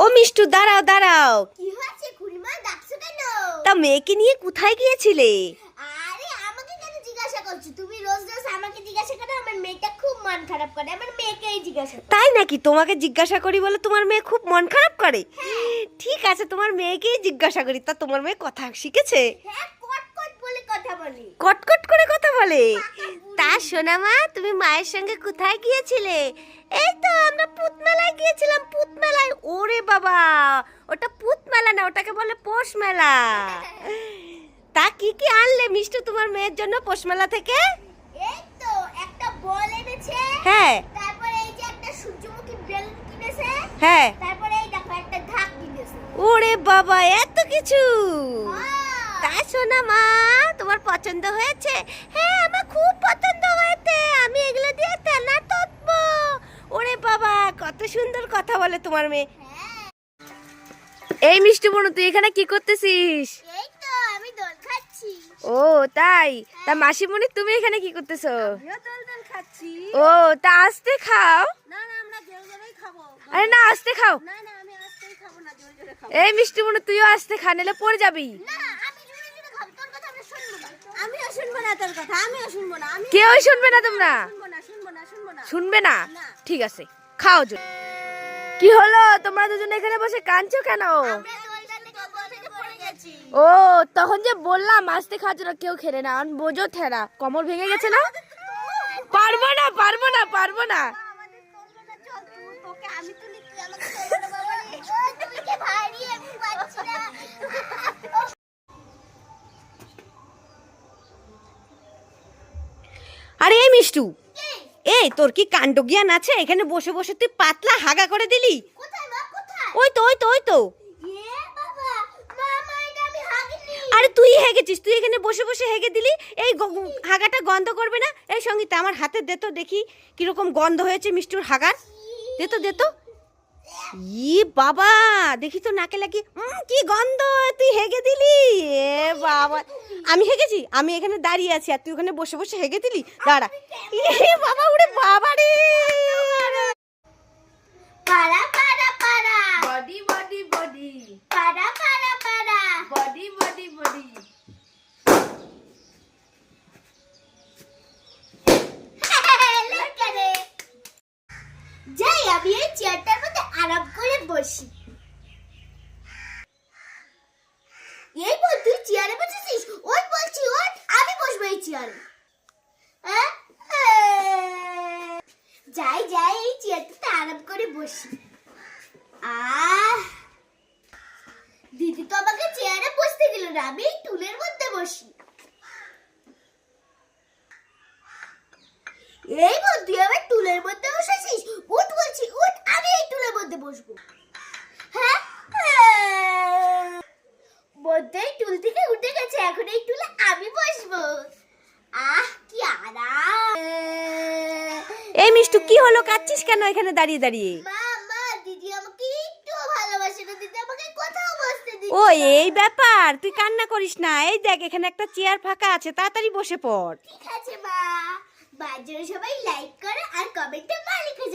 ও মিষ্টু দাঁড়াও দাঁড়াও। কি হয়েছে খুড়িমা ডাকছো কেন? তা মেয়েকে নিয়ে কোথায় গিয়েছিলে? আরে আমাকে কেন জিজ্ঞাসা করছ? তুমি রোজ রোজ আমাকে জিজ্ঞাসা করো আমার মেয়েটা খুব মন খারাপ করে আমার মেয়েকেই জিজ্ঞাসা করো। তাই নাকি? তোমাকে জিজ্ঞাসা করি বলে তোমার মেয়ে খুব মন খারাপ করে? ঠিক আছে তোমার মেয়েকেই জিজ্ঞাসা করি। তা তোমার মেয়ে কথা শিখেছে? হ্যাঁ কট কট বলে কথা বলি। কটকট করে কথা বলে? তা শোনা মা তুমি মায়ের সঙ্গে কোথায় গিয়েছিলে? বলে পোষ মেলা। তা কি কি আনলে মিষ্টি তোমার মেয়ের জন্য পোষ মেলা থেকে? এই তো একটা বল এনেছে হ্যাঁ। তারপরে এই যে একটা সূর্যমুখী বেল কিনেছে হ্যাঁ। তারপরে এই দেখো একটা ঢাক কিনেছে। ওরে বাবা এত কিছু! হ্যাঁ। তা শোনা মা তোমার পছন্দ হয়েছে? হ্যাঁ আমার খুব পছন্দ হয়েছে। আমি এগুলো দিয়ে তৎব ওরে বাবা কত সুন্দর কথা বলে তোমার মেয়ে। এই মিষ্টি বোন তুই এখানে কি করতেছিস? এই তো আমি দোল খাচ্ছি। ও তাই? তা মাসিমণি তুমি এখানে কি করতেছো? আমিও দোল দোল খাচ্ছি। ও তা আস্তে খাও। না না আমরা জোরে জোরেই খাব। আরে না আস্তে খাও। না না আমি আজকেই খাব না জোরে জোরে খাব। এই মিষ্টি বোন তুইও আস্তে খা নিলে পড়ে যাবি। না আমি জোরে জোরে খাব তোর কথা আমরা শুনব না। আমিও শুনব না তোর কথা আমিও শুনব না আমি কেউই শুনবে না তোমরা? শুনব না শুনব না শুনব না। শুনবে না? না। ঠিক আছে খাও জোরে। কি হলো? তোমরা দুজন এখানে বসে কাঁদছো কেন? ও তখন যে বললাম আসতে খাচ্ছ না কেউ খেলে না। বোঝো থেরা কমর ভেঙে গেছে না? পারব না পারব না পারব না। আরে এই মিষ্টু? এই তোর কি কাণ্ড জ্ঞান আছে? এখানে বসে বসে তুই পাতলা হাগা করে দিলি? ওই তো ওই তো ওই তো। আরে তুই হেগেছিস তুই এখানে বসে বসে হেগে দিলি? এই হাগাটা গন্ধ করবে না? এই সঙ্গীতা আমার হাতে দে তো দেখি কীরকম গন্ধ হয়েছে মিষ্টুর হাগার। দে তো দে তো। ই বাবা দেখি তো নাকে লাগি। কি গন্ধ তুই হেগে দিলি? আমি হেগেছি আমি এখানে দাঁড়িয়ে আছি আর তুই ওখানে বসে বসে হেগে দিলি? দাঁড়া। এ বাবা উড়ে বাবা রে। পাড়া পাড়া পাড়া। বডি বডি বডি। পাড়া পাড়া পাড়া। বডি বডি বডি। যাই আমি এই চেয়ারটার মধ্যে আরাম করে বসি এই বল তুই চেয়ারে বসেছিস ওট বলছি ওট আমি বসবো এই চেয়ারে হ্যাঁ? যাই যাই এই চেয়ারটাতে আরাম করে বসি। দিদি তো আমাকে চেয়ারে বসতে দিল না, আমি টুলের মধ্যে বসি। এই বন্ধু আমার টুলের মধ্যে বসেছিস? উঠ বলছি, উঠ, আমি এই টুলের মধ্যে বসবো হ্যাঁ বন্ধু এই টুল থেকে উঠে গেছে এখন এই টুলে আমি বসবো আহ কি আরাম মিষ্টু কি হলো? কাচ্ছিস কেন এখানে দাঁড়িয়ে দাঁড়িয়ে? ও এই ব্যাপার তুই কান্না করিস না। এই দেখ এখানে একটা চেয়ার ফাঁকা আছে তাড়াতাড়ি বসে পড়। ঠিক আছে মা। বাজারে সবাই লাইক করে আর কমেন্টে মা লিখে